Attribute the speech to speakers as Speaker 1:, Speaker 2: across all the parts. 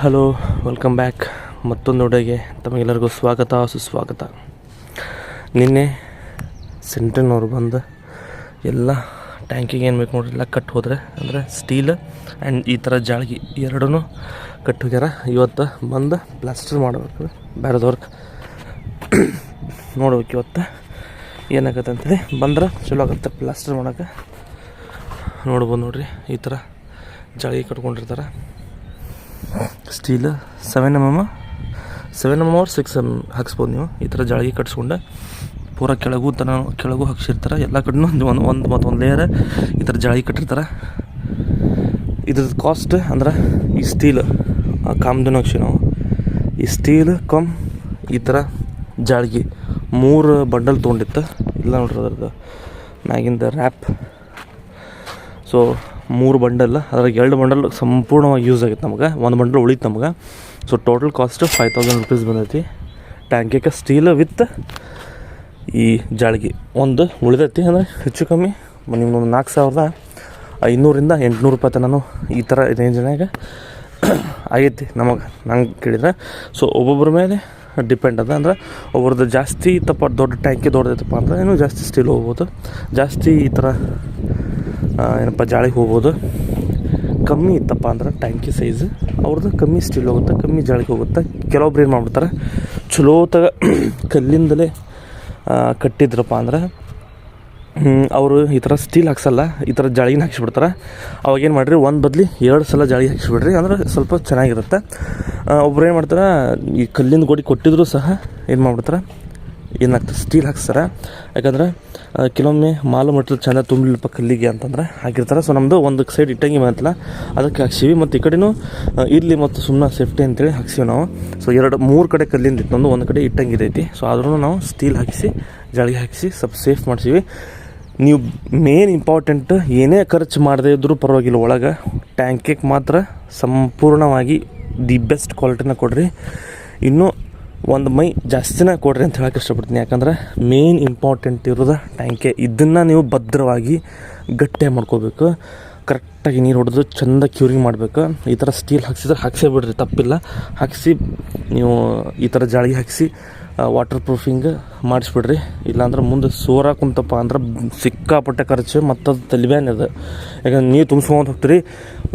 Speaker 1: Hello welcome back ಮತ್ತೊಂದು ಉಡೆಗೆ ತಮಗೆಲ್ಲರಿಗೂ ಸ್ವಾಗತ, ಸುಸ್ವಾಗತ. ನಿನ್ನೆ ಸೆಂಟ್ರಿನವ್ರು ಬಂದು ಎಲ್ಲ ಟ್ಯಾಂಕಿಗೆ ಏನು ಬೇಕು ನೋಡ್ರಿ, ಎಲ್ಲ ಕಟ್ ಹೋದರೆ, ಅಂದರೆ ಸ್ಟೀಲ್ ಆ್ಯಂಡ್ ಈ ಥರ ಜಾಳ್ಗಿ ಎರಡೂ ಕಟ್ ಹೋಗ್ಯಾರ. ಇವತ್ತು ಬಂದು ಪ್ಲಾಸ್ಟರ್ ಮಾಡ್ಬೇಕು ಬೇರೆದವ್ರಿಗೆ ನೋಡ್ಬೇಕು ಇವತ್ತು ಏನಾಗತ್ತೆ ಅಂತೇಳಿ. ಬಂದ್ರೆ ಚಲೋ ಆಗುತ್ತೆ ಪ್ಲಾಸ್ಟರ್ ಮಾಡೋಕೆ ನೋಡ್ಬೋದು ನೋಡ್ರಿ, ಈ ಥರ ಜಾಳ್ಗಿ ಕಟ್ಕೊಂಡಿರ್ತಾರೆ. Steel seven M M seven M ಅವ್ರು ಸಿಕ್ಸ್ ಎಂ ಹಾಕ್ಸ್ಬೋದು ನೀವು. ಈ ಥರ ಜಾಳ್ಗಿ ಕಟ್ಸ್ಕೊಂಡೆ ಪೂರ ಕೆಳಗೂ ತನ ಕೆಳಗೂ ಹಾಕ್ಸಿರ್ತಾರೆ. ಎಲ್ಲ ಕಡೆನೂ ಒಂದು ಒಂದು ಒಂದು ಮತ್ತು ಒಂದು ಲೇಯರ್ ಈ ಥರ ಜಾಳ್ಗಿ ಕಟ್ಟಿರ್ತಾರೆ. ಇದ್ರದ್ದು ಕಾಸ್ಟ್ ಅಂದ್ರೆ ಈ ಸ್ಟೀಲ್ ಕಾಮ್ದನು ಹಾಕ್ಸಿ ನಾವು. ಈ ಸ್ಟೀಲ್ ಕಮ್ ಈ ಥರ ಜಾಳ್ಗಿ ಮೂರು ಬಂಡಲ್ ತೊಗೊಂಡಿತ್ತು. ಇಲ್ಲ ನೋಡ್ರಿ ಅದ್ರದ್ದು ಮ್ಯಾಗಿಂದ ರ್ಯಾಪ್ ಸೊ ಮೂರು ಬಂಡಲ್, ಅದ್ರಾಗ ಎರಡು ಬಂಡಲ್ ಸಂಪೂರ್ಣವಾಗಿ ಯೂಸ್ ಆಗೈತೆ ನಮಗೆ. ಒಂದು ಬಂಡಲ್ ಉಳಿತು ನಮಗೆ. So total cost five thousand rupees ಬಂದೈತಿ. ಟ್ಯಾಂಕಿಗೆ ಸ್ಟೀಲ್ ವಿತ್ ಈ ಜಾಳ್ಗಿ. ಒಂದು ಉಳಿದೈತಿ ಅಂದರೆ ಹೆಚ್ಚು ಕಮ್ಮಿ. ನಿಮ್ಗೆ ಒಂದು ನಾಲ್ಕು ಸಾವಿರದ ಐನೂರಿಂದ ಎಂಟುನೂರು ರೂಪಾಯಿ ತನಕ ಈ ಥರ ರೇಂಜ್ನಾಗ ಆಗೈತಿ ನಮಗೆ. ನಂಗೆ ಕೇಳಿದ್ರೆ. ಸೊ ಒಬ್ಬೊಬ್ಬರ ಮೇಲೆ ಡಿಪೆಂಡ್ ಅದ. ಅಂದ್ರೆ ಒಬ್ರದ್ದು ಜಾಸ್ತಿ ತಪ್ಪ, ದೊಡ್ಡ ಟ್ಯಾಂಕಿ ದೊಡ್ಡದೈತಪ್ಪ ಅಂದ್ರೆ ಏನು ಜಾಸ್ತಿ ಸ್ಟೀಲ್ ಹೋಗ್ಬೋದು. ಜಾಸ್ತಿ ಈ ಥರ ಏನಪ್ಪ ಜಾಳಿಗೆ ಹೋಗ್ಬೋದು. ಕಮ್ಮಿ ಇತ್ತಪ್ಪ ಅಂದ್ರೆ ಟ್ಯಾಂಕಿ ಸೈಜ್ ಅವ್ರದ್ದು ಕಮ್ಮಿ ಸ್ಟೀಲ್ ಹೋಗುತ್ತೆ, ಕಮ್ಮಿ ಜಾಳಿಗೆ ಹೋಗುತ್ತೆ. ಕೆಲವೊಬ್ರು ಏನು ಮಾಡ್ಬಿಡ್ತಾರೆ, ಚಲೋ ತಗ ಕಲ್ಲಿಂದಲೇ ಕಟ್ಟಿದ್ರಪ್ಪ ಅಂದ್ರೆ ಅವರು ಈ ಥರ ಸ್ಟೀಲ್ ಹಾಕ್ಸಲ್ಲ, ಈ ಥರ ಜಾಳಿನ ಹಾಕ್ಸಿಬಿಡ್ತಾರೆ. ಅವಾಗ ಏನು ಮಾಡಿರಿ, ಒಂದು ಬದಲಿ ಎರಡು ಸಲ ಜಾಳಿ ಹಾಕ್ಸಿಬಿಡ್ರಿ, ಅಂದ್ರೆ ಸ್ವಲ್ಪ ಚೆನ್ನಾಗಿರುತ್ತೆ. ಒಬ್ರು ಏನು ಮಾಡ್ತಾರೆ, ಈ ಕಲ್ಲಿಂದ ಗೋಡಿ ಕೊಟ್ಟಿದ್ರು ಸಹ ಏನು ಮಾಡ್ಬಿಡ್ತಾರೆ ಏನಾಗ್ತದೆ ಸ್ಟೀಲ್ ಹಾಕ್ಸ್ತಾರೆ. ಯಾಕಂದ್ರೆ ಕೆಲವೊಮ್ಮೆ ಮಾಲು ಮಟ್ಟದ ಚೆಂದ ತುಂಬಲಿಲ್ಲಪ್ಪ ಕಲ್ಲಿಗೆ ಅಂತಂದ್ರೆ ಹಾಕಿರ್ತಾರೆ. ಸೊ ನಮ್ಮದು ಒಂದು ಸೈಡ್ ಇಟ್ಟಂಗಿ ಬಂತಲ್ಲ ಅದಕ್ಕೆ ಹಾಕ್ಸೀವಿ. ಮತ್ತು ಈ ಕಡೆನೂ ಇರ್ಲಿ ಮತ್ತು ಸುಮ್ಮನೆ ಸೇಫ್ಟಿ ಅಂತೇಳಿ ಹಾಕ್ಸೀವಿ ನಾವು. ಸೊ ಎರಡು, ಮೂರು ಕಡೆ ಕಲ್ಲಿಂದ ಇತ್ತೊಂದು ಒಂದು ಕಡೆ ಇಟ್ಟಂಗಿ ಐತಿ ಸೊ ಆದ್ರೂ ನಾವು ಸ್ಟೀಲ್ ಹಾಕಿಸಿ, ಜಾಳಿಗೆ ಹಾಕಿಸಿ, ಸ್ವಲ್ಪ ಸೇಫ್ ಮಾಡಿಸೀವಿ. ನೀವು ಮೇನ್ ಇಂಪಾರ್ಟೆಂಟ್ ಏನೇ ಖರ್ಚು ಮಾಡದೇ ಇದ್ದರೂ ಪರವಾಗಿಲ್ಲ. ಒಳಗೆ ಟ್ಯಾಂಕಿಗೆ ಮಾತ್ರ ಸಂಪೂರ್ಣವಾಗಿ ದಿ ಬೆಸ್ಟ್ ಕ್ವಾಲಿಟಿನ ಕೊಡ್ರಿ. ಇನ್ನೂ ಒಂದು ಮೈ ಜಾಸ್ತಿನ ಕೊಡ್ರಿ ಅಂತ ಹೇಳಕ್ಕೆ ಇಷ್ಟಪಡ್ತೀನಿ. ಯಾಕಂದ್ರೆ ಮೇನ್ ಇಂಪಾರ್ಟೆಂಟ್ ಇರೋದು ಟ್ಯಾಂಕೆ ಇದನ್ನು ನೀವು ಭದ್ರವಾಗಿ ಗಟ್ಟಿಯಾಗಿ ಮಾಡ್ಕೋಬೇಕು. ಕರೆಕ್ಟಾಗಿ ನೀರು ಹೊಡೆದು ಚೆಂದ ಕ್ಯೂರಿಂಗ್ ಮಾಡಬೇಕು. ಈ ಥರ ಸ್ಟೀಲ್ ಹಾಕ್ಸಿದ್ರೆ ಹಾಕ್ಸೇ ಬಿಡ್ರಿ, ತಪ್ಪಿಲ್ಲ. ಹಾಕಿಸಿ ನೀವು ಈ ಥರ ಜಾಳಿಗೆ ಹಾಕಿಸಿ ವಾಟರ್ ಪ್ರೂಫಿಂಗ್ ಮಾಡಿಸ್ಬಿಡ್ರಿ. ಇಲ್ಲಾಂದ್ರೆ ಮುಂದೆ ಸೋರ ಕುಂತಪ್ಪ ಅಂದ್ರೆ ಸಿಕ್ಕಾಪಟ್ಟೆ ಖರ್ಚು ಮತ್ತು ಅದು ತಲೆಬ್ಯಾನ್ ಅದು ಯಾಕಂದ್ರೆ ನೀರು ತುಂಬಿಸ್ಕೊಂತ ಹೋಗ್ತೀರಿ.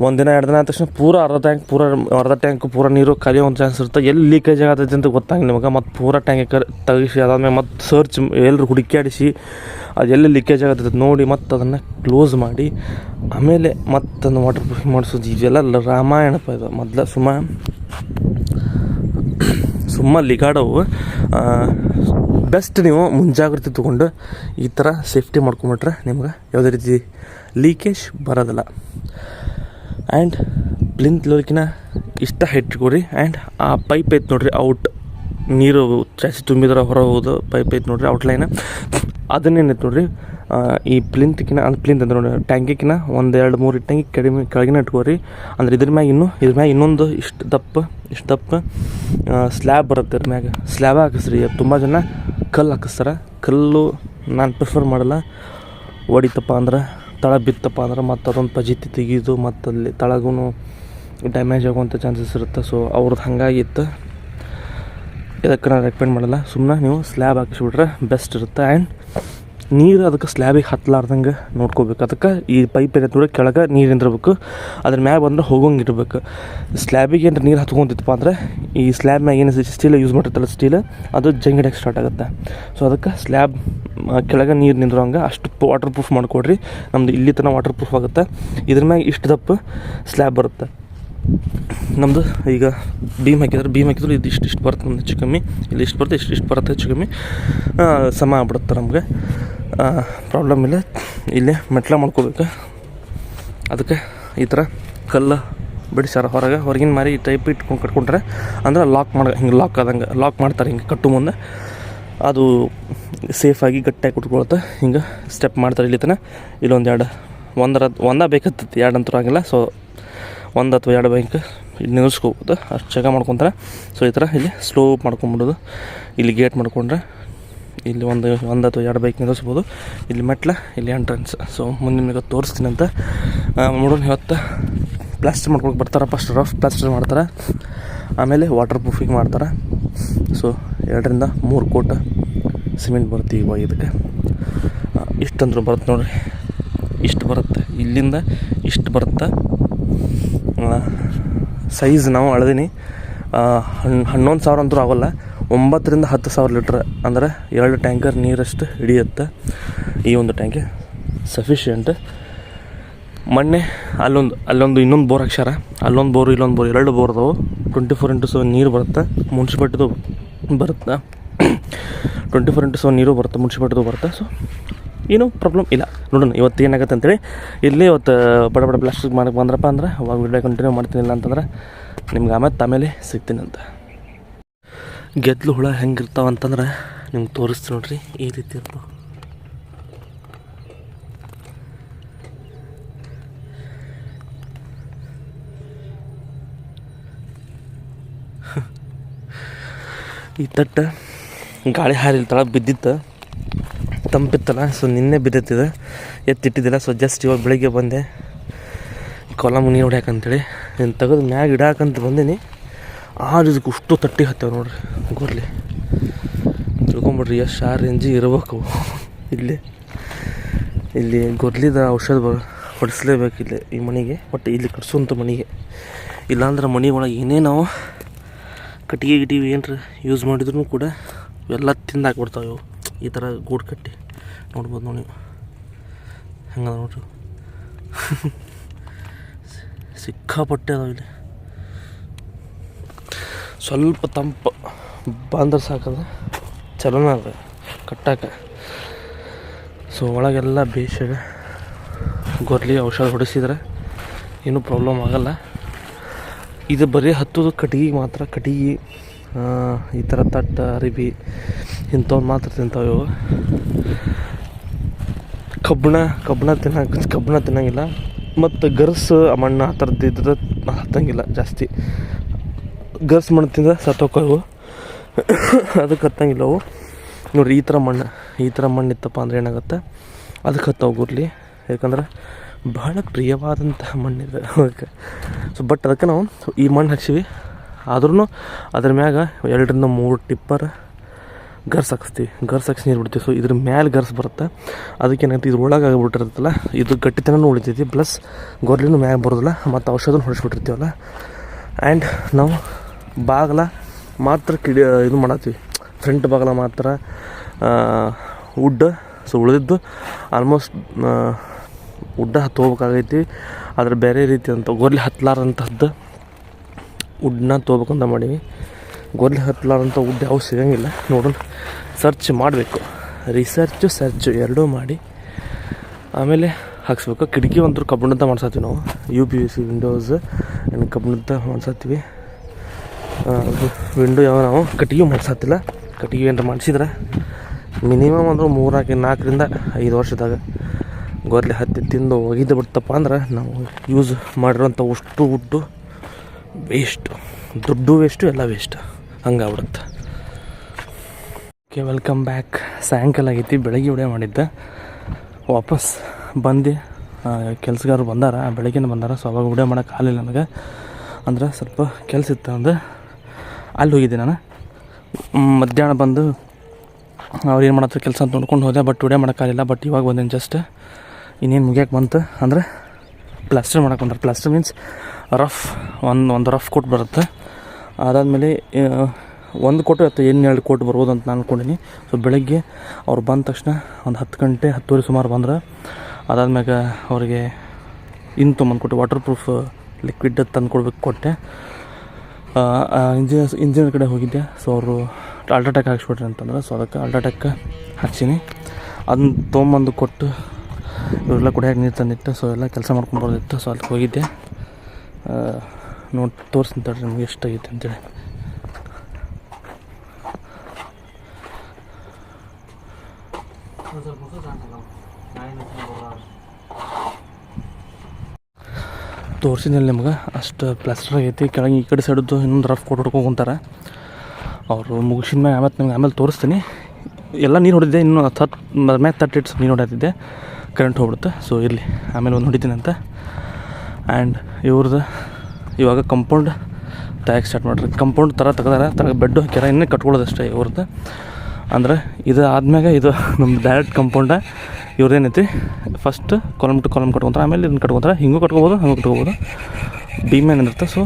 Speaker 1: ಒಂದಿನ, ಎರಡು ದಿನ ಆದ ತಕ್ಷಣ ಪೂರ ಅರ್ಧ ಟ್ಯಾಂಕ್ ಪೂರ ಅರ್ಧ ಟ್ಯಾಂಕ್ ಪೂರ ನೀರು ಕಲಿಯೋ ಒಂದು ಚಾನ್ಸ್ ಇರುತ್ತೆ. ಎಲ್ಲಿ ಲೀಕೇಜ್ ಆಗತ್ತೆ ಅಂತ ಗೊತ್ತಾಗಿಲ್ಲ ನಿಮಗೆ. ಮತ್ತು ಪೂರ ಟ್ಯಾಂಕ್ ತೆಗಿಸಿ, ಅದಾದ್ಮೇಲೆ ಮತ್ತು ಸರ್ಚ್ ಎಲ್ಲರೂ ಹುಡುಕ್ಯಾಡಿಸಿ, ಅದು ಎಲ್ಲಿ ಲೀಕೇಜ್ ಆಗತ್ತೈತೆ ನೋಡಿ ಮತ್ತು ಅದನ್ನು ಕ್ಲೋಸ್ ಮಾಡಿ, ಆಮೇಲೆ ಮತ್ತೊಂದು ವಾಟರ್ ಪ್ರೂಫಿಂಗ್ ಮಾಡಿಸೋದು. ಇದೆಲ್ಲ ರಾಮಾಯಣಪ್ಪ ಇದು. ಮೊದಲ ಸುಮ್ಮ ಸುಮ್ಮ ಲಿಗಾಡವು. ಬೆಸ್ಟ್ ನೀವು ಮುಂಜಾಗ್ರತೆ ತೊಗೊಂಡು ಈ ಥರ ಸೇಫ್ಟಿ ಮಾಡ್ಕೊಂಬಿಟ್ರೆ ನಿಮ್ಗೆ ಯಾವುದೇ ರೀತಿ ಲೀಕೇಜ್ ಬರೋದಿಲ್ಲ. ಆ್ಯಂಡ್ ಪ್ಲಿಂತ್ ಲೋಕಿನ ಇಷ್ಟ ಇಟ್ಕೊರಿ ಆ್ಯಂಡ್ ಆ ಪೈಪ್ ಐತೆ ನೋಡ್ರಿ ಔಟ್ ನೀರು ಜಾಸ್ತಿ ತುಂಬಿದ್ರೆ ಹೊರ ಹೋಗೋದು ಪೈಪ್ ಐತೆ ನೋಡ್ರಿ ಔಟ್ಲೈನ್ ಅದನ್ನೇನೈತೆ ನೋಡ್ರಿ. ಈ ಪ್ಲಿಂತ್ಕಿನ ಅಂದ್ರೆ ಪ್ಲಿಂತ್ ಅಂದ್ರೆ ನೋಡಿ ಟ್ಯಾಂಕಿಕಿನ ಒಂದು ಎರಡು ಮೂರು ಇಟ್ಟಂಗಿ ಕಡಿಮೆ ಕೆಳಗಿನ ಇಟ್ಕೋರಿ. ಅಂದ್ರೆ ಇದ್ರ ಮ್ಯಾಗ ಇನ್ನೂ ಇದ್ರ ಮ್ಯಾಗ ಇನ್ನೊಂದು ಇಷ್ಟು ದಪ್ಪ ಇಷ್ಟು ದಪ್ಪ ಸ್ಲ್ಯಾಬ್ ಬರುತ್ತೆ ಇದ್ರ ಮ್ಯಾಗ. ಸ್ಲ್ಯಾಬ್ ಹಾಕಿಸ್ರಿ. ತುಂಬ ಜನ ಕಲ್ಲು ಹಾಕಿಸ್ತಾರೆ. ಕಲ್ಲು ನಾನು ಪ್ರಿಫರ್ ಮಾಡಲ್ಲ. ಹೊಡಿತಪ್ಪ ಅಂದ್ರೆ, ತಳ ಬಿತ್ತಪ್ಪ ಅಂದ್ರೆ ಮತ್ತು ಅದೊಂದು ಪಜಿತಿ ತೆಗೀದು ಮತ್ತು ಅಲ್ಲಿ ತಳಗೂ ಡ್ಯಾಮೇಜ್ ಆಗುವಂಥ ಚಾನ್ಸಸ್ ಇರುತ್ತೆ. ಸೊ ಅವ್ರದ್ದು ಹಂಗಾಗಿತ್ತು ಇದಕ್ಕೆ ನಾನು ರೆಕಮೆಂಡ್ ಮಾಡಲ್ಲ. ಸುಮ್ಮನೆ ನೀವು ಸ್ಲ್ಯಾಬ್ ಹಾಕಿಸ್ಬಿಟ್ರೆ ಬೆಸ್ಟ್ ಇರುತ್ತೆ. ಆ್ಯಂಡ್ ನೀರು ಅದಕ್ಕೆ ಸ್ಲ್ಯಾಬಿಗೆ ಹತ್ತಲಾರ್ದಂಗೆ ನೋಡ್ಕೋಬೇಕು. ಅದಕ್ಕೆ ಈ ಪೈಪ್ ಏನೈತೆ ಕೆಳಗೆ ನೀರು ನಿಂದಿರ್ಬೇಕು. ಅದ್ರ ಮ್ಯಾಗ ಬಂದ್ರೆ ಹೋಗಂಗೆ ಇರಬೇಕು. ಸ್ಲ್ಯಾಬಿಗೆ ಏನಾರ ನೀರು ಹತ್ಕೊಂತಿತ್ತಪ್ಪ ಅಂದ್ರೆ ಈ ಸ್ಲ್ಯಾಬ್ ಮ್ಯಾಗ ಏನು ಸ್ಟೀಲ್ ಯೂಸ್ ಮಾಡಿರ್ತಲ್ಲ ಸ್ಟೀಲ್ ಅದು ಜಂಗಿಡಕ್ಕೆ ಸ್ಟಾರ್ಟ್ ಆಗುತ್ತೆ. ಸೊ ಅದಕ್ಕೆ ಸ್ಲ್ಯಾಬ್ ಕೆಳಗೆ ನೀರು ನಿಂದ್ರಂಗೆ ಅಷ್ಟು ವಾಟರ್ ಪ್ರೂಫ್ ಮಾಡಿಕೊಡ್ರಿ. ನಮ್ದು ಇಲ್ಲಿ ತನಕ ವಾಟರ್ ಪ್ರೂಫ್ ಆಗುತ್ತೆ. ಇದ್ರ ಮ್ಯಾಗ ಇಷ್ಟು ದಪ್ಪ ಸ್ಲ್ಯಾಬ್ ಬರುತ್ತೆ. ನಮ್ಮದು ಈಗ ಭೀಮ್ ಹಾಕಿದ್ರೆ ಭೀಮ್ ಹಾಕಿದ್ರೆ ಇದು ಇಷ್ಟು ಬರುತ್ತೆ ನಮ್ದು ಹೆಚ್ಚು ಕಮ್ಮಿ. ಇಲ್ಲಿ ಇಷ್ಟು ಬರುತ್ತೆ, ಇಷ್ಟು ಇಷ್ಟು ಬರುತ್ತೆ ಹೆಚ್ಚು ಕಮ್ಮಿ. ಸಮ ಆಗ್ಬಿಡುತ್ತೆ ನಮಗೆ. ಪ್ರಾಬ್ಲಮ್ ಇಲ್ಲ. ಇಲ್ಲೇ ಮೆಟ್ಲ ಮಾಡ್ಕೋಬೇಕು. ಅದಕ್ಕೆ ಈ ಥರ ಕಲ್ಲು ಬಿಡಿಸ್ಯಾರ ಹೊರಗೆ. ಹೊರಗಿನ ಮಾರಿ ಈ ಟೈಪ್ ಇಟ್ಕೊಂಡು ಕಟ್ಕೊಂಡ್ರೆ ಅಂದ್ರೆ ಲಾಕ್ ಮಾಡಿ, ಹಿಂಗೆ ಲಾಕ್ ಆದಂಗೆ ಲಾಕ್ ಮಾಡ್ತಾರೆ ಹಿಂಗೆ ಕಟ್ಟು ಮುಂದೆ. ಅದು ಸೇಫಾಗಿ ಗಟ್ಟಿಯಾಗಿ ಕುಟ್ಕೊಳುತ್ತೆ ಹಿಂಗೆ ಸ್ಟೆಪ್ ಮಾಡ್ತಾರೆ ಇಲ್ಲಿ ತನಕ. ಇಲ್ಲೊಂದು ಎರಡು, ಒಂದರ, ಒಂದ ಬೇಕತ್ತೈತಿ ಎರಡು ಅಂತೂ ಆಗಿಲ್ಲ. ಸೊ ಒಂದು ಅಥವಾ ಎರಡು ಬೈಕ್ ನಿಲ್ಲಿಸ್ಕೋಬೋದು ಅಷ್ಟು ಜಾಗ ಮಾಡ್ಕೊತಾರೆ. ಸೊ ಈ ಥರ ಇಲ್ಲಿ ಸ್ಲೋ ಮಾಡ್ಕೊಂಬಿಡೋದು. ಇಲ್ಲಿ ಗೇಟ್ ಮಾಡ್ಕೊಂಡ್ರೆ ಇಲ್ಲಿ ಒಂದು ಒಂದು ಅಥವಾ ಎರಡು ಬೈಕ್ ನಿಲ್ಲಿಸ್ಬೋದು ಇಲ್ಲಿ ಮೆಟ್ಲ, ಇಲ್ಲಿ ಎಂಟ್ರೆನ್ಸ್ ಸೊ ಮುಂದೆ ನಿಮಗೆ ತೋರಿಸ್ತೀನಿ ಅಂತ ಮಾಡೋಣ ಇವತ್ತು ಪ್ಲಾಸ್ಟರ್ ಮಾಡ್ಕೊಳಕ್ಕೆ ಬರ್ತಾರೆ ಫಸ್ಟ್ ರಫ್ ಪ್ಲಾಸ್ಟರ್ ಮಾಡ್ತಾರೆ. ಆಮೇಲೆ ವಾಟರ್ ಪ್ರೂಫಿಂಗ್ ಮಾಡ್ತಾರೆ. ಸೊ ಎರಡರಿಂದ ಮೂರು ಕೋಟ ಸಿಮೆಂಟ್ ಬರುತ್ತೆ ಇವಾಗ ಇದಕ್ಕೆ. ಇಷ್ಟಂದ್ರೂ ಬರುತ್ತೆ ನೋಡಿರಿ. ಇಷ್ಟು ಬರುತ್ತೆ. ಇಲ್ಲಿಂದ ಇಷ್ಟು ಬರುತ್ತೆ. ಸೈಜ್ ನಾವು ಅಳ್ದೀನಿ. ಹಣ್ಣು ಹನ್ನೊಂದು ಸಾವಿರ ಅಂತೂ ಆಗೋಲ್ಲ. ಒಂಬತ್ತರಿಂದ ಹತ್ತು ಸಾವಿರ ಲೀಟ್ರ್ ಅಂದ್ರೆ ಎರಡು ಟ್ಯಾಂಕರ್ ನೀರಷ್ಟು ಹಿಡಿಯುತ್ತೆ. ಈ ಒಂದು ಟ್ಯಾಂಕಿ ಸಫಿಷಿಯೆಂಟ್ ಮೊನ್ನೆ ಅಲ್ಲೊಂದು ಅಲ್ಲೊಂದು ಇನ್ನೊಂದು ಬೋರ್ ಹಾಕ್ಸ್ಯಾರ. ಅಲ್ಲೊಂದು ಬೋರು, ಇಲ್ಲೊಂದು ಬೋರ್, ಎರಡು ಬೋರ್ ಅದಾವು. ಟ್ವೆಂಟಿ ಫೋರ್ ಇಂಟು ಸೆವೆನ್ ನೀರು ಬರುತ್ತೆ, ಮುನ್ಸಿಪಾಲ್ಟಿದು ಬರುತ್ತೆ? ಟ್ವೆಂಟಿ ಫೋರ್ ಇಂಟು ಸೆವೆನ್ ನೀರು ಬರುತ್ತೆ, ಮುನ್ಸಿಪಾಲ್ಟಿದು ಬರುತ್ತೆ. ಸೊ ಏನೂ ಪ್ರಾಬ್ಲಮ್ ಇಲ್ಲ. ನೋಡೋಣ, ಇವತ್ತು ಏನಾಗುತ್ತೆ ಅಂತೇಳಿ, ಇಲ್ಲಿ ಇವತ್ತು ಬಡ ಬಡ ಪ್ಲಾಸ್ಟಿಕ್ ಮಾಡಕ್ಕೆ ಬಂದ್ರಪ್ಪ ಅಂದ್ರೆ, ಅವಾಗ ವಿಡಿಯೋ ಕಂಟಿನ್ಯೂ ಮಾಡ್ತೀನಿ ಇಲ್ಲ ಅಂತಂದ್ರೆ, ನಿಮ್ಗೆ ಆಮೇಲೆ ಆಮೇಲೆ ಸಿಗ್ತೀನಿ ಅಂತ. ಗೆದ್ಲು ಹುಳ ಹೆಂಗಿರ್ತಾವ ಅಂತಂದ್ರೆ, ನಿಮ್ಗೆ ತೋರಿಸ್ತೀನಿ ನೋಡ್ರಿ, ಈ ರೀತಿ ಇರ್ತಾವೆ. ಈ ತಟ್ಟ, ಗಾಳಿ ಹಾರಿಲ್ ತಳಗೆ ಬಿದ್ದಿತ್ತು. ತಂಪಿತ್ತಲ್ಲ ಸೊ ನಿನ್ನೆ ಬಿದ್ದಿದೆ ಎತ್ತಿಟ್ಟಿದ್ದಿಲ್ಲ ಸೊ ಜಸ್ಟ್ ಇವಾಗ ಬೆಳಿಗ್ಗೆ ಬಂದೆ. ಕೊಲಮ್ ನೀರು ಹೊಡ್ಯಾಕಂತೇಳಿ ಇದನ್ನು ತೆಗೆದು ಮ್ಯಾಗ ಇಡಾಕಂತ ಬಂದೀನಿ. ಆರು ಇದಕ್ಕೆ ಅಷ್ಟು ತಟ್ಟಿ ಹತ್ತೇವೆ ನೋಡ್ರಿ, ಗೊರ್ಲಿ. ತಿಳ್ಕೊಂಬಿಡ್ರಿ, ಎಷ್ಟು ಆ ರೇಂಜಿಗೆ ಇರಬೇಕು. ಇಲ್ಲಿ ಇಲ್ಲಿ ಗೊರ್ಲಿದ ಔಷಧ ಹೊಡಿಸ್ಲೇಬೇಕು ಇಲ್ಲಿ ಈ ಮನೆಗೆ. ಬಟ್ ಇಲ್ಲಿ ಕಟ್ಸೋಂಥ ಮನೆಗೆ. ಇಲ್ಲಾಂದ್ರೆ ಮನೆ ಒಳಗೆ ಏನೇ ನಾವು ಕಟ್ಟಿಗೆ ಗಿಟ್ಟಿಗೆ ಏನ್ರ ಯೂಸ್ ಮಾಡಿದ್ರು ಕೂಡ ಎಲ್ಲ ತಿಂದಾಕ್ಬಿಡ್ತಾವೆ ಇವು. ಈ ಥರ ಗೂಡು ಕಟ್ಟಿ ನೋಡ್ಬೋದು ನೋಡಿ. ಹೆಂಗದ ನೋಡ್ರಿ. ಸಿಕ್ಕಾಪಟ್ಟೆ ಅದಾವ ಇಲ್ಲಿ. ಸ್ವಲ್ಪ ತಂಪು ಬಂದ್ರೆ ಸಾಕದ. ಚಲನ ಅದ. ಕಟ್ಟಾಕ. ಸೊ ಒಳಗೆಲ್ಲ ಬೇಸಿಗೆ. ಗೊರ್ಲಿ ಔಷಧ ಹೊಡಿಸಿದ್ರೆ ಏನೂ ಪ್ರಾಬ್ಲಮ್ ಆಗಲ್ಲ. ಇದು ಬರೀ ಹತ್ತೋದು ಕಟ್ಟಿಗೆ ಮಾತ್ರ. ಕಟ್ಟಿಗೆ ಈ ಥರ ತಟ್ಟ ಅರಿಬಿ ಇಂಥವ್ನು ಮಾತ್ರ ತಿಂತಾವೆ ಇವು ಕಬ್ಬಣ ಕಬ್ಬಣ ತಿನ್ನಕ್ಕೆ ಕಬ್ಬಣ ತಿನ್ನಂಗಿಲ್ಲ. ಮತ್ತು ಗರ್ಸು ಮಣ್ಣು ಆ ಥರದ್ದು ಇದ್ರೆ ಹತ್ತಂಗಿಲ್ಲ ಜಾಸ್ತಿ. ಗರ್ಸ್ ಮಣ್ಣು ತಿಂದ್ರೆ ಸತ್ತೋಕ್ಕವು ಅದಕ್ಕೆ ಹತ್ತಂಗಿಲ್ಲ ಅವು. ನೋಡ್ರಿ, ಈ ಥರ ಮಣ್ಣು, ಈ ಥರ ಮಣ್ಣು ಇತ್ತಪ್ಪ ಅಂದ್ರೆ ಏನಾಗುತ್ತೆ? ಅದಕ್ಕೆ ಹತ್ತವು ಗುರ್ಲಿ. ಯಾಕಂದ್ರೆ ಬಹಳ ಪ್ರಿಯವಾದಂತಹ ಮಣ್ಣಿದೆ ಅದಕ್ಕೆ. ಸೊ ಬಟ್ ಅದಕ್ಕೆ ನಾವು ಈ ಮಣ್ಣು ಹಚ್ಚಿವಿ ಆದ್ರೂ ಅದ್ರ ಮ್ಯಾಗ ಎರಡರಿಂದ ಮೂರು ಟಿಪ್ಪರ್ ಗರ್ಸ್ ಹಾಕಿಸ್ತೀವಿ ಗರ್ಸ್ ಹಾಕ್ಸಿ ನೀರು ಬಿಡ್ತೀವಿ. ಸೊ ಇದ್ರ ಮೇಲೆ ಗರ್ಸ್ ಬರುತ್ತೆ. ಅದಕ್ಕೆ ಏನಾಗುತ್ತೆ ಇದ್ರ ಒಳಗೆ ಆಗಿಬಿಟ್ಟಿರುತ್ತಲ್ಲ ಇದು ಗಟ್ಟಿತನೂ ಉಳಿತೈತಿ ಪ್ಲಸ್ ಗೊರ್ಲಿನೂ ಮ್ಯಾಗ ಬರೋದಿಲ್ಲ, ಮತ್ತು ಔಷಧನ ಹೊಡಿಸ್ಬಿಟ್ಟಿರ್ತೀವಲ್ಲ. ಆ್ಯಂಡ್ ನಾವು ಬಾಗಲ ಮಾತ್ರ ಕಿಡಿ, ಇದು ಮಾಡತ್ತೀವಿ. ಫ್ರಂಟ್ ಬಾಗಲ ಮಾತ್ರ ವುಡ್ ಸೊ ಉಳಿದಿದ್ದು ಆಲ್ಮೋಸ್ಟ್ ಉಡ್ಡ ಹತ್ತೋಗ್ಬೇಕಾಗೈತಿ ಆದರೆ ಬೇರೆ ರೀತಿ ಅಂತ, ಗೊರ್ಲಿ ಹತ್ತಲಾರಂತಹದ್ದು ವುಡ್ನ ತೋಬೇಕಂತ ಮಾಡೀವಿ. ಗೊರ್ಲಿ ಹತ್ತಲಾರಂಥ ವುಡ್ ಯಾವ ಸಿಗೋಂಗಿಲ್ಲ. ನೋಡೋಣ. ಸರ್ಚ್ ಮಾಡಬೇಕು. ರಿಸರ್ಚು ಸರ್ಚು ಎರಡೂ ಮಾಡಿ. ಆಮೇಲೆ ಹಾಕ್ಸ್ಬೇಕು. ಕಿಟಕಿ ಒಂಥರ ಕಬ್ಬಿಣದ ಮಾಡ್ಸತ್ತೀವಿ ನಾವು. U P U C windows and ಕಬ್ಬಿಣದ ಮಾಡ್ಸತ್ತೀವಿ. ವಿಂಡೋ ಯಾವ ನಾವು? ಕಟ್ಟಿಗೆ ಮಾಡ್ಸತ್ತಿಲ್ಲ ಕಟ್ಟಿಗೆ ಏನಾರ ಮಾಡಿಸಿದ್ರೆ ಮಿನಿಮಮ್ ಅಂದ್ರೆ ಮೂರಾಕಿ ನಾಲ್ಕರಿಂದ ಐದು ವರ್ಷದಾಗ ಗೊರ್ಲೆ ಹತ್ತಿ ತಿಂದು ಒಗಿದು ಬಿಡ್ತಪ್ಪ ಅಂದ್ರೆ ನಾವು ಯೂಸ್ ಮಾಡಿರೋಂಥ ಅಷ್ಟು ಉಡ್ಡು ವೇಸ್ಟು ದುಡ್ಡು ವೇಸ್ಟು ಎಲ್ಲ ವೇಸ್ಟ್ ಹಂಗಾಗ್ಬಿಡುತ್ತೆ. ಓಕೆ ವೆಲ್ಕಮ್ ಬ್ಯಾಕ್ ಸಾಯಂಕಾಲ ಆಗೈತಿ, ಬೆಳಗ್ಗೆ ವಿಡಿಯೋ ಮಾಡಿದ್ದೆ. ವಾಪಸ್ ಬಂದು. ಕೆಲಸಗಾರರು ಬಂದಾರ ಬೆಳಗ್ಗೆ ಬಂದಾರ ಸೊ ಅವಾಗ ವಿಡಿಯೋ ಮಾಡೋಕೆ ಆಗಲಿಲ್ಲ ನನಗೆ. ಅಂದ್ರೆ ಸ್ವಲ್ಪ ಕೆಲಸ ಇತ್ತು ಅಂದ್ರೆ ಅಲ್ಲಿ ಹೋಗಿದ್ದೆ ನಾನು. ಮಧ್ಯಾಹ್ನ ಬಂದು ಅವ್ರು ಏನು ಮಾಡತ್ತಾರೆ ಕೆಲಸ ಅಂತ ನೋಡ್ಕೊಂಡು ಹೋದೆ ಬಟ್ ಉಡೆ ಮಾಡೋಕ್ಕಾಗಲಿಲ್ಲ ಬಟ್ ಇವಾಗ ಬಂದೇನು ಜಸ್ಟ್ ಇನ್ನೇನು ಮುಗಿಯೋಕೆ ಬಂತು. ಅಂದ್ರೆ ಪ್ಲಾಸ್ಟರ್ ಮಾಡೋಕೆ ಬಂದ್ರೆ. ಪ್ಲಾಸ್ಟರ್ ಮೀನ್ಸ್ ರಫ್ ಒಂದು ಒಂದು ರಫ್ ಕೊಟ್ಟು ಬರುತ್ತೆ. ಅದಾದಮೇಲೆ ಒಂದು ಕೋಟು ಅಥವಾ ಎರಡು ಕೋಟ್ ಬರ್ಬೋದು ಅಂತ ನಾನು ಅನ್ಕೊಂಡಿನಿ. ಸೊ ಬೆಳಗ್ಗೆ ಅವ್ರು ಬಂದ ತಕ್ಷಣ ಒಂದು ಹತ್ತು ಗಂಟೆ, ಹತ್ತುವರೆ ಸುಮಾರು ಬಂದ್ರೆ. ಅದಾದ್ಮ್ಯಾಗ ಅವರಿಗೆ ಇನ್ನು ತೊಗೊಂಬಂದು ಕೊಟ್ಟೆ ವಾಟರ್ ಪ್ರೂಫ್ ಲಿಕ್ವಿಡ್ ತಂದು ಕೊಡ್ಬೇಕು ಕೊಟ್ಟೆ. ಇಂಜಿನಿಯರ್ಸ್ ಇಂಜಿನಿಯರ್ ಕಡೆ ಹೋಗಿದ್ದೆ. ಸೊ ಅವರು ಅಲ್ಟ್ರಾಟೆಕ್ ಹಾಕ್ಸ್ಬಿಟ್ರಿ ಅಂತಂದ್ರೆ. ಸೊ ಅದಕ್ಕೆ ಅಲ್ಟ್ರಾಟೆಕ್ ಹಾಕ್ಸೀನಿ. ಅದನ್ನ ತೊಗೊಂಬಂದು ಕೊಟ್ಟು ಇವರೆಲ್ಲ ಕುಡಿಯೋಕೆ ನೀರು ತಂದಿತ್ತು. ಸೊ ಎಲ್ಲ ಕೆಲಸ ಮಾಡ್ಕೊಂಡು ಬರೋದಿತ್ತು ಸೊ ಅಲ್ಲಿ ಹೋಗಿದ್ದೆ. ನೋಡಿ ತೋರಿಸ್ತೀನಿ ತಡ್ರಿ, ನಿಮ್ಗೆ ಎಷ್ಟಾಗೈತೆ ಅಂತೇಳಿ. ತೋರಿಸಿದ್ಮೇಲೆ ನಿಮ್ಗೆ, ಅಷ್ಟು ಪ್ಲಾಸ್ಟರ್ ಆಗೈತಿ, ಕೆಳಗೆ ಈ ಕಡೆ ಸೈಡದ್ದು ಇನ್ನೊಂದು ರಫ್ ಕೊಟ್ಟು ಹೊಡ್ಕೊಂತಾರೆ ಅವರು ಮುಗಿಸಿದ ಮ್ಯಾಗ ಆಮೇಲೆ ನಿಮ್ಗೆ ಆಮೇಲೆ ತೋರಿಸ್ತೀನಿ. ಎಲ್ಲ ನೀರು ಹೊಡೆದಿದೆ ಇನ್ನೂ ಹತ್ತು ಮ್ಯಾಗ ತರ್ಟಿ ಇಟ್ಸ್ ನೀರು ಹೊಡ್ಯಾತಿದ್ದೆ ಕರೆಂಟ್ ಹೋಗ್ಬಿಡುತ್ತೆ. ಸೊ ಇರಲಿ, ಆಮೇಲೆ ಒಂದು ಹೊಡಿತೀನಿ ಅಂತ. ಆ್ಯಂಡ್ ಇವ್ರದ್ದು ಇವಾಗ ಕಂಪೌಂಡ್ ತೆಗಿಯಕ್ಕೆ ಸ್ಟಾರ್ಟ್ ಮಾಡ್ರಿ. ಕಂಪೌಂಡ್ ಥರ ತೆಗ್ದಾರ ತರ ಬೆಡ್ಡು ಹಾಕ್ಯಾರ, ಇನ್ನೂ ಕಟ್ಕೊಳ್ಳೋದಷ್ಟೇ ಇವ್ರದ್ದು. ಅಂದ್ರೆ ಇದು ಆದ್ಮ್ಯಾಗ ಇದು ನಮ್ಮ ಡೈರೆಕ್ಟ್ ಕಂಪೌಂಡ ಇವ್ರದ್ದೇನೈತಿ ಫಸ್ಟ್ ಕಾಲಮ್ ಟು ಕಾಲಮ್ ಕಟ್ಕೊತಾರೆ, ಆಮೇಲೆ ಇದನ್ನು ಕಟ್ಕೊತಾರೆ, ಹಿಂಗೂ ಕಟ್ಕೋಬೋದು, ಹಂಗೂ ಕಟ್ಕೋಬೋದು. ಭೀಮ್ ಏನಿರುತ್ತೆ ಸೊ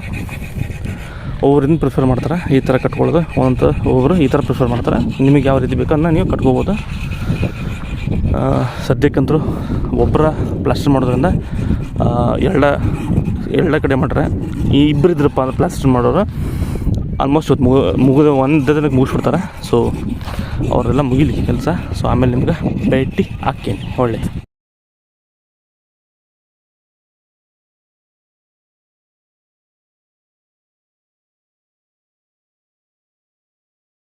Speaker 1: ಒಬ್ಬರಿಂದ ಪ್ರಿಫರ್ ಮಾಡ್ತಾರೆ, ಈ ಥರ ಕಟ್ಕೊಳ್ಳೋದು. ಒಂದಂತ ಒಬ್ಬರು ಈ ಥರ ಪ್ರಿಫರ್ ಮಾಡ್ತಾರೆ. ನಿಮಗೆ ಯಾವ ರೀತಿ ಬೇಕನ್ನ ನೀವು ಕಟ್ಕೋಬೋದು. ಸದ್ಯಕ್ಕಂತರೂ ಸದ್ಯಕ್ಕಂತೂ ಒಬ್ಬರ ಪ್ಲಾಸ್ಟರ್ ಮಾಡೋದ್ರಿಂದ ಎರಡ ಎರಡ ಕಡೆ ಮಾಡ್ರೆ. ಈ ಇಬ್ಬರು ಇದ್ರಪ್ಪ ಅಂದ್ರೆ ಪ್ಲಾಸ್ಟರ್ ಮಾಡೋರು ಆಲ್ಮೋಸ್ಟ್ ಇವತ್ತು ಮುಗ, ಮುಗಿದ ಒಂದು ದಿನಕ್ಕೆ ಮುಗಿಸ್ಬಿಡ್ತಾರೆ. ಸೊ ಅವರೆಲ್ಲ ಮುಗಿಲಿ ಕೆಲಸ. ಸೊ ಆಮೇಲೆ ನಿಮ್ಗೆ ಭೇಟಿ ಹಾಕ್ತೀನಿ. ಒಳ್ಳೆ